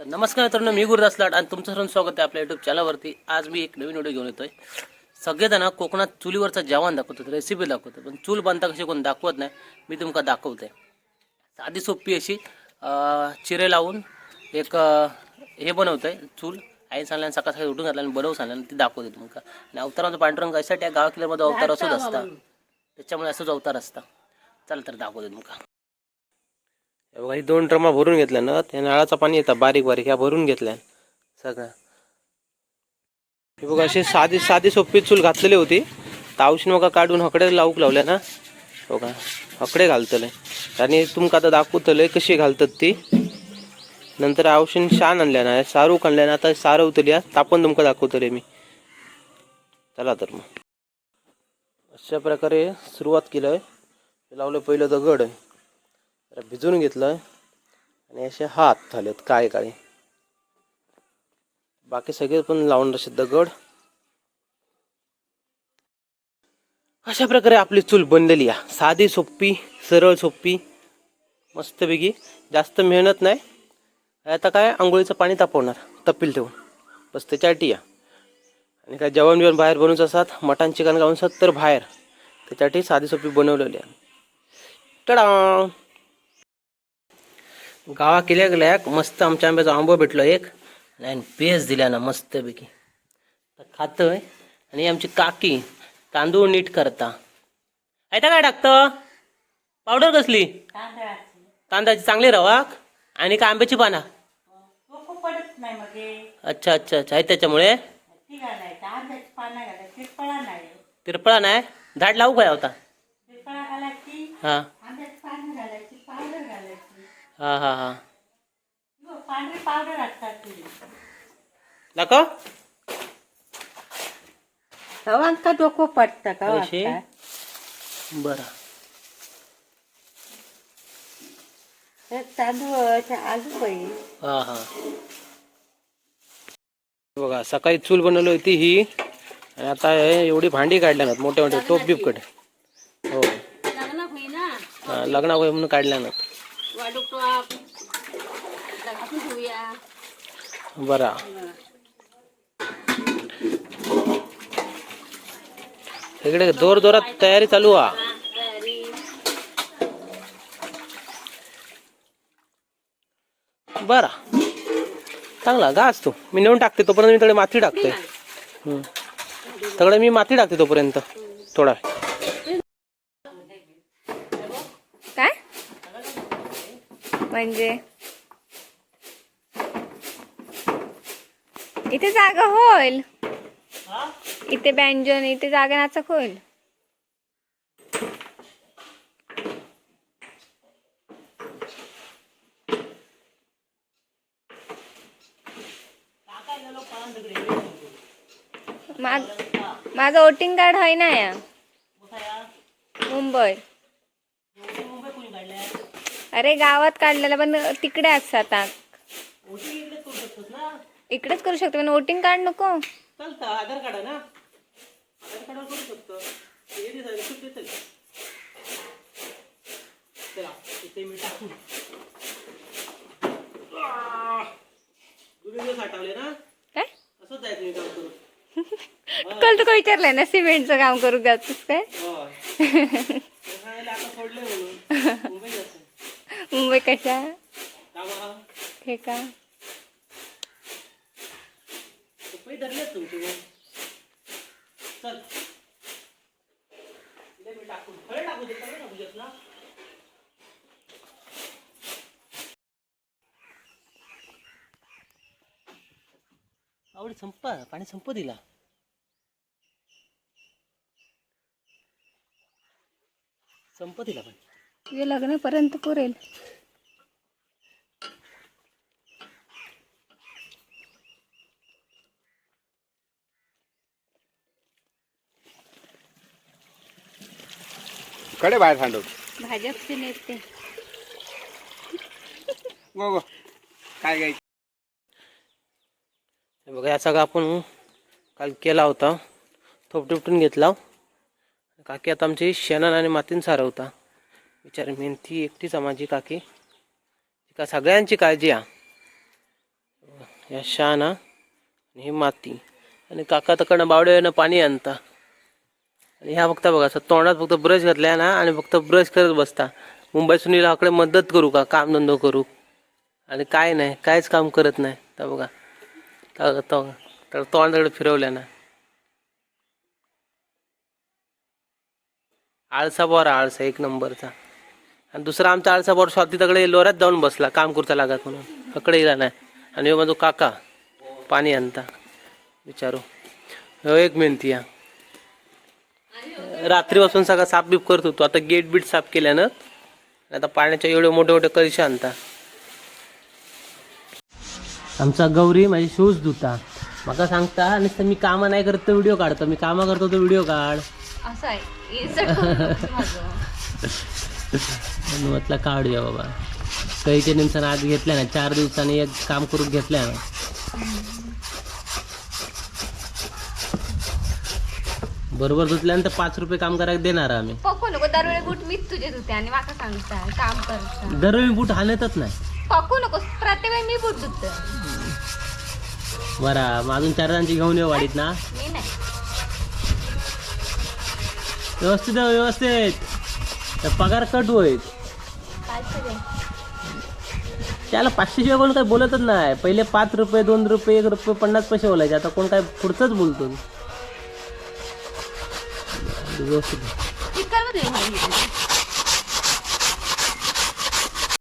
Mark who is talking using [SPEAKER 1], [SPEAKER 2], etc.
[SPEAKER 1] तर नमस्कार मित्रांनो मी गुरुदास लाट आणि तुमचं सर्व स्वागत आहे आपल्या युट्यूब चॅनलवरती आज मी एक नवीन व्हिडिओ घेऊन येतोय. सगळेजण कोकणात चुलीवरचं जेवण दाखवतात रेसिपी दाखवतात पण चूल बांधता कशी कोण दाखवत नाही मी तुमका दाखवते साधी सोपी अशी चिरे लावून एक हे बनवतो आहे चूल. आई सांगल्यानं सकाळ सकाळी उठून घातल्यानं बनवू सांगल्यानं ती दाखवते तुमका आणि अवताराचं पांढरंग कशासाठी या गावा किल्ल्यामध्ये अवतार असंच असता. त्याच्यामुळे असंच अवतार असता. चला तर दाखवते तुमका बघा ही दोन ड्रमा भरून घेतल्या ना त्या नळाचं पाणी येतं बारीक बारीक ह्या भरून घेतल्या सगळ्या. हे बघा अशी साधी साधी सोपी चूल घातलेली होती. तावशीन मग काढून हकडे लावूक लावल्या ना. बघा हकडे घालतले. आणि तुमका आता दाखवतले कशी घालतात ती. नंतर आवशीन शान आणल्या ना सारूक आणल्या ना आता सारवतली तापण तुमका दाखवतले मी. चला तर मग. अशा प्रकारे सुरुवात केलं लावलं पहिलं दगड. जरा भिजून घेतलं आणि असे हात झालेत काय काय बाकी सगळे पण लावून असे दगड. अशा प्रकारे आपली चूल बनलेली आहे. साधी सोपी सरळ सोपी मस्तपैकी. जास्त मेहनत नाही. आता काय आंघोळीचं पाणी तापवणार तपील ठेवून. बस त्याच्यासाठी या आणि काय जेवण बिवण बाहेर बनवूच असतात मटण चिकन घालून असतात तर बाहेर. त्याच्यासाठी साधी सोपी बनवलेली आहे. टडा गावा केल्या गेल्या मस्त आमच्या आंब्याचा आंबो भेटलो एक. आणि पेस दिल्या ना मस्तपैकी. तर खातोय. आणि आमची काकी तांदूळ नीट करता. ऐका काय टाकतं पावडर कसली? तांदळाची. चांगली रवाक? आणि का आंब्याची पाना?
[SPEAKER 2] मग हे.
[SPEAKER 1] अच्छा अच्छा अच्छा. आहे त्याच्यामुळे?
[SPEAKER 2] तिरपळा नाही.
[SPEAKER 1] झाड लावू काय होता हा
[SPEAKER 2] आंब्याची पानं घालायची पावडर घालायची
[SPEAKER 1] हा हा हा.
[SPEAKER 2] पांढरी पावडर असतात ती
[SPEAKER 1] दाखव.
[SPEAKER 2] का डोकं पडतं का
[SPEAKER 1] अशी? बरं.
[SPEAKER 2] तांदूळ आलू
[SPEAKER 1] हा हा. बघा सकाळी चूल बनवली होती ही. आणि आता हे एवढी भांडी काढल्या ना मोठे मोठे टोप बिपकडे हो.
[SPEAKER 2] लग्न
[SPEAKER 1] हा, होय म्हणून काढल्या
[SPEAKER 2] बर.
[SPEAKER 1] बरा इकडे जोर जोरात तयारी चालू हा बरा. चांगला घास तू. मी नेऊन टाकते तोपर्यंत मी थोडी माती टाकते. हम्म. मी माती टाकते तोपर्यंत. थोडा
[SPEAKER 3] काय म्हणजे. इथे जागा होईल. इथे बँजन इथे जागा नाचक होईल. माझं वोटिंग कार्ड आहे ना या? मुंबई. अरे गावात काढलेलं पण तिकडे असतात आता. इकडेच करू शकतो पण वोटिंग कार्ड नको.
[SPEAKER 1] आधार कार्ड ना? आधार कार्डवर करू शकतो.
[SPEAKER 3] कल तुका विचारलंय ना सिमेंटचं काम करू जातोस काय?
[SPEAKER 1] होय. ते सांगायला आता सोडलंय म्हणून मुंबईत जायचं.
[SPEAKER 3] मुंबई कशा?
[SPEAKER 1] ठेका आवड संप पाणी संप दिला. संप दिला पाणी.
[SPEAKER 3] तुझ्या लग्नापर्यंत पुरेल.
[SPEAKER 4] कडे बाहेर सांडव.
[SPEAKER 3] भाजपचे नेते
[SPEAKER 4] गो गो. काय
[SPEAKER 1] हे बघा या सगळं आपण काल केला होता. थोप टिपटून घेतला. काकी आता आमची शेणान आणि मातीन सारवता. विचार मेहनती एकटीच माझी काकी. तिका सगळ्यांची काळजी आ या शान आणि ही माती. आणि काका तकडनं बावड्यानं पाणी आणता. आणि ह्या फक्त बघा असं तोंडात फक्त ब्रश घातल्या ना आणि फक्त ब्रश करत बसता. मुंबई सुनीला आकडे मदत करू का? काम धंदो करू. आणि काय नाही काहीच काम करत नाही. तर बघा तर तोंडाकडे तर फिरवल्या ना. आळसा बोरा आळसा एक नंबरचा. आणि दुसरा आमचा आळसा बोर स्वाती तकडे लोऱ्यात जाऊन बसला काम करता लागत म्हणून. अकडे गेला नाही. आणि माझो काका पाणी आणता. विचारू. ह्यो एक मेहनती या. रात्रीपासून सगळा साफ बीप करत होतो. आता गेट बीट साफ केल्यानं आता पाण्याच्या एवढे मोठे मोठे कळशे आणता. आमचा गौरी माझे शूज धुता. मला सांगता आणि मी कामं नाही करत तर व्हिडिओ काढतो. मी कामं करतो तर व्हिडिओ काढ.
[SPEAKER 3] असं आहे.
[SPEAKER 1] म्हणून म्हटलं काढूया बाबा. कैच्या निमसानं आज घेतल्या ना चार दिवसांनी एक काम करून घेतल्या ना. बरोबर धुतल्यानंतर पाच रुपये काम करायला देणार आम्ही.
[SPEAKER 3] पकू नको दरवेळी बूट मीच तुझे धुते आणि माका सांगता काम करता.
[SPEAKER 1] दरवेळी बूट हाणतच नाही.
[SPEAKER 3] पकू नको प्रत्येक वेळी मी बूट धुते.
[SPEAKER 1] बरा मग अजून चार जणांची घेऊन येऊ वाडीत ना.
[SPEAKER 3] मी नाही.
[SPEAKER 1] व्यवस्थित आहे, व्यवस्थित. तर पगार कट होईल. त्याला पाचशे शिवाय कोण काही बोलतच नाही. पहिले पाच रुपये दोन रुपये एक रुपये पन्नास पैसे बोलायचे. आता कोण काय पुढचंच बोलतो. व्यवस्थित.